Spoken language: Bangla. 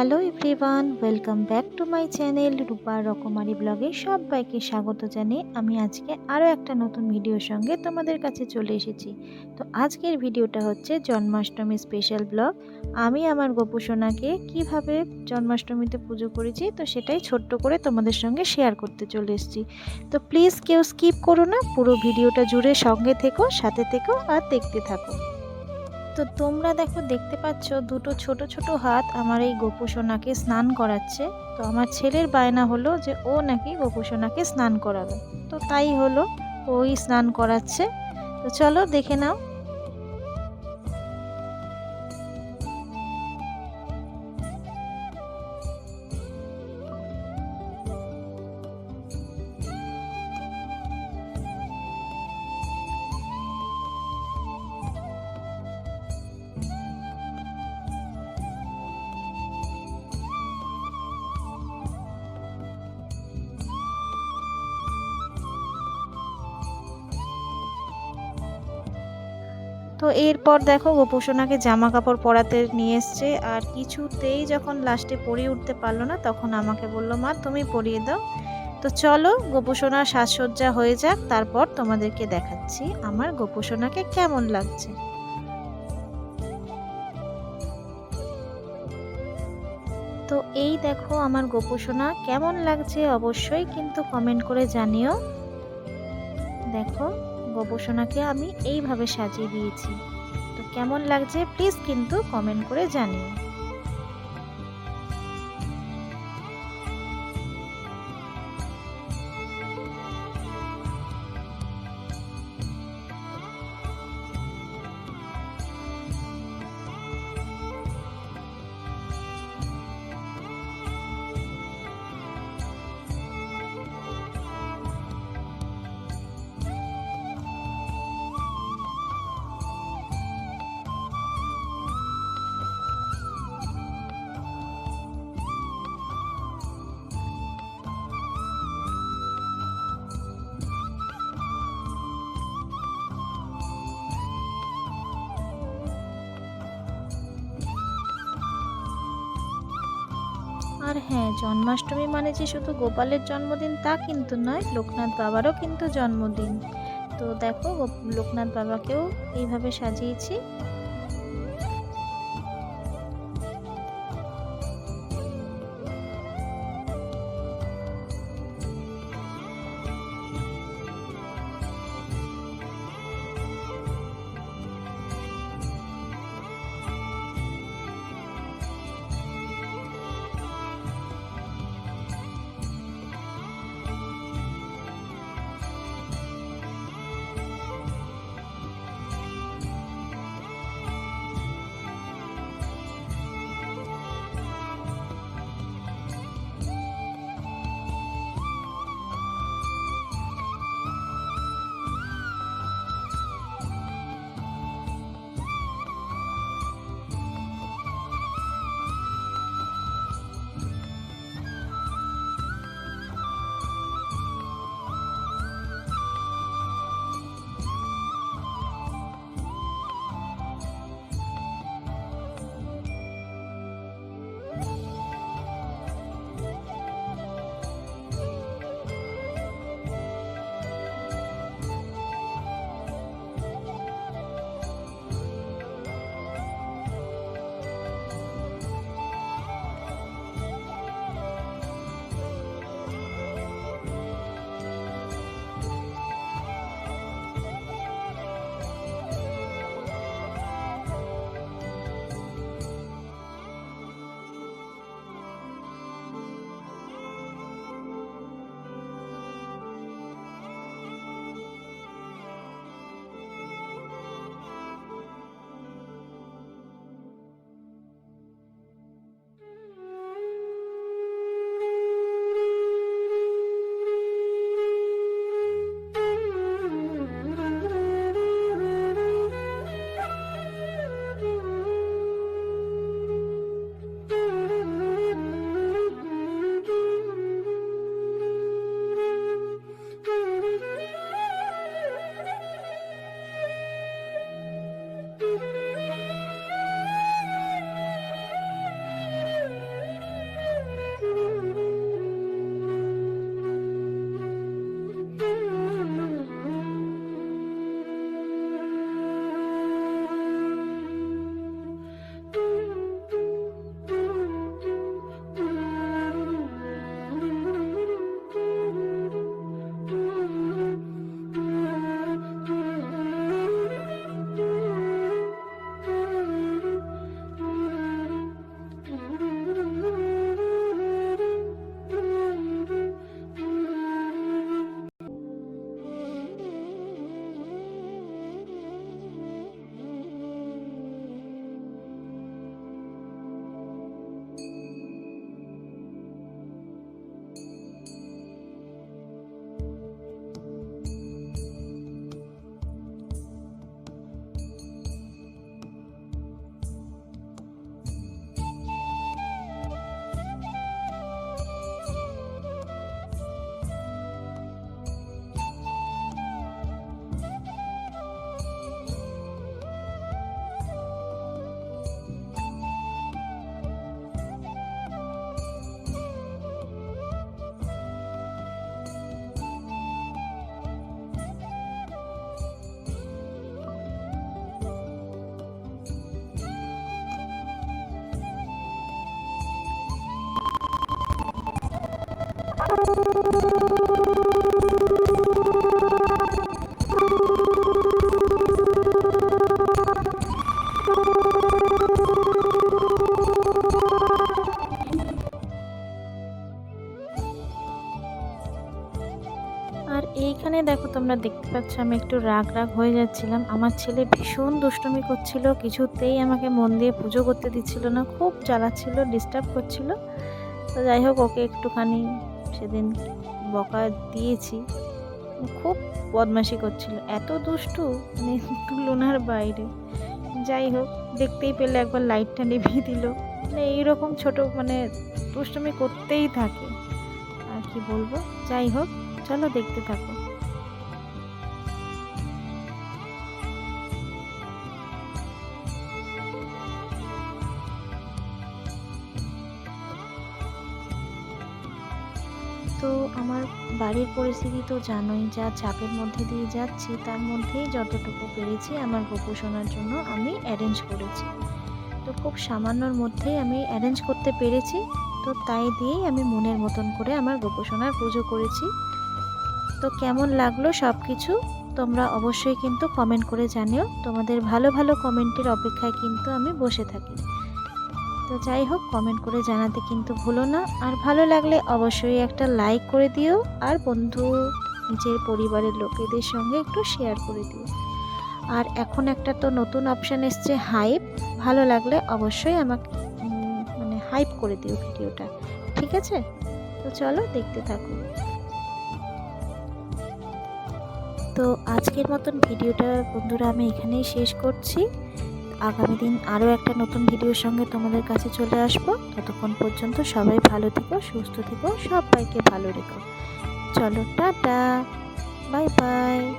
Hello everyone, welcome back to my channel রূপার রকমারি ব্লগে সবাইকে স্বাগত জানিয়ে আমি আজকে আরও একটা নতুন ভিডিওর সঙ্গে তোমাদের কাছে চলে এসেছি। তো আজকের ভিডিওটা হচ্ছে জন্মাষ্টমী স্পেশাল ব্লগ আমি আমার গোপুসোনাকে কীভাবে জন্মাষ্টমীতে পুজো করেছি, তো সেটাই ছোট্ট করে তোমাদের সঙ্গে শেয়ার করতে চলে এসেছি। তো প্লিজ কেউ স্কিপ করো না, পুরো ভিডিওটা জুড়ে সঙ্গে থেকো, সাথে থেকো আর দেখতে থাকো। তো তোমরা দেখো, দেখতে পাচ্ছ দুটো ছোট ছোট হাত আমার এই গোপুসোনাকে স্নান করাচ্ছে। তো আমার ছেলের বায়না হলো যে ও নাকি গোপুসোনাকে স্নান করাবে। তো তাই হলো, ওই স্নান করাচ্ছে। তো চলো দেখে নাও। এরপর দেখো গোপুসোনাকে জামা কাপড় পরাতে নিয়ে এসছে। আর কিছুতেই যখন লাস্টে পরিয়ে উঠতে পারল না, তখন আমাকে বলল, মা, তুমি পরিয়ে দাও। তো চলো গোপুসোনার সাজসজ্জা হয়ে যাক, তারপর তোমাদেরকে দেখাচ্ছি আমার গোপুসোনাকে কেমন লাগছে। তো এই দেখো আমার গোপুসোনা কেমন লাগছে অবশ্যই কিন্তু কমেন্ট করে জানিও। দেখো গোপসোনাকে আমি এইভাবে সাজিয়ে দিয়েছি। তো কেমন লাগছে প্লিজ কিন্তু কমেন্ট করে জানিও। আর হ্যাঁ জন্মাষ্টমী মানে যে শুধু গোপালের জন্মদিন তা কিন্তু নয়, লোকনাথ বাবারও কিন্তু জন্মদিন। তো দেখো লোকনাথ বাবাকেও এইভাবে সাজিয়েছি। আর এইখানে দেখো তোমরা দেখতে পাচ্ছ, আমি একটু রাগ রাগ হয়ে যাচ্ছিলাম। আমার ছেলে ভীষণ দুষ্টুমি করছিল, কিছুতেই আমাকে মন দিয়ে পুজো করতে দিচ্ছিল না, খুব জ্বালাচ্ছিল ডিস্টার্ব করছিল। তো যাই হোক, ওকে একটুখানি সেদিন বকা দিয়েছি। খুব বদমাশি করছিল। এত দুষ্টু মানে তুলনার বাইরে। যাই হোক, দেখতেই পেলে একবার লাইটটা নিভিয়ে দিল। মানে এইরকম ছোট মানে দুষ্টুমি করতেই থাকে। আর কি বলব? যাই হোক, চলো দেখতে থাকো। আমার বাড়ির পরিস্থিতি তো জানোই, যা চাপের মধ্যে দিয়ে যাচ্ছি, তার মধ্যেই যতটুকু পেরেছি আমার গোপোষণার জন্য আমি অ্যারেঞ্জ করেছি। তো খুব সামান্যর মধ্যেই আমি অ্যারেঞ্জ করতে পেরেছি, তো তাই দিয়েই আমি মনের মতন করে আমার গোপোষণার পুজো করেছি। তো কেমন লাগল সব কিছু তোমরা অবশ্যই কিন্তু কমেন্ট করে জানিও। তোমাদের ভালো ভালো কমেন্টের অপেক্ষায় কিন্তু আমি বসে থাকি। তো যাই হোক কমেন্ট করে জানাতে কিন্তু ভুলো না। আর ভালো লাগলে অবশ্যই একটা লাইক করে দিও। আর বন্ধু, নিজের পরিবারের লোকেদের সঙ্গে একটু শেয়ার করে দিও। আর এখন একটা তো নতুন অপশান এসছে হাইপ ভালো লাগলে অবশ্যই আমাকে মানে হাইপ করে দিও ভিডিওটা। ঠিক আছে? তো চলো, দেখতে থাকো। তো আজকের মতন ভিডিওটা বন্ধুরা আমি এখানেই শেষ করছি। আগামী দিন আরও একটা নতুন ভিডিওর সঙ্গে তোমাদের কাছে চলে আসব। ততক্ষণ পর্যন্ত সবাই ভালো থেকো, সুস্থ থেকো, সবাইকে ভালো রেখো। চলো, টাটা। Bye bye.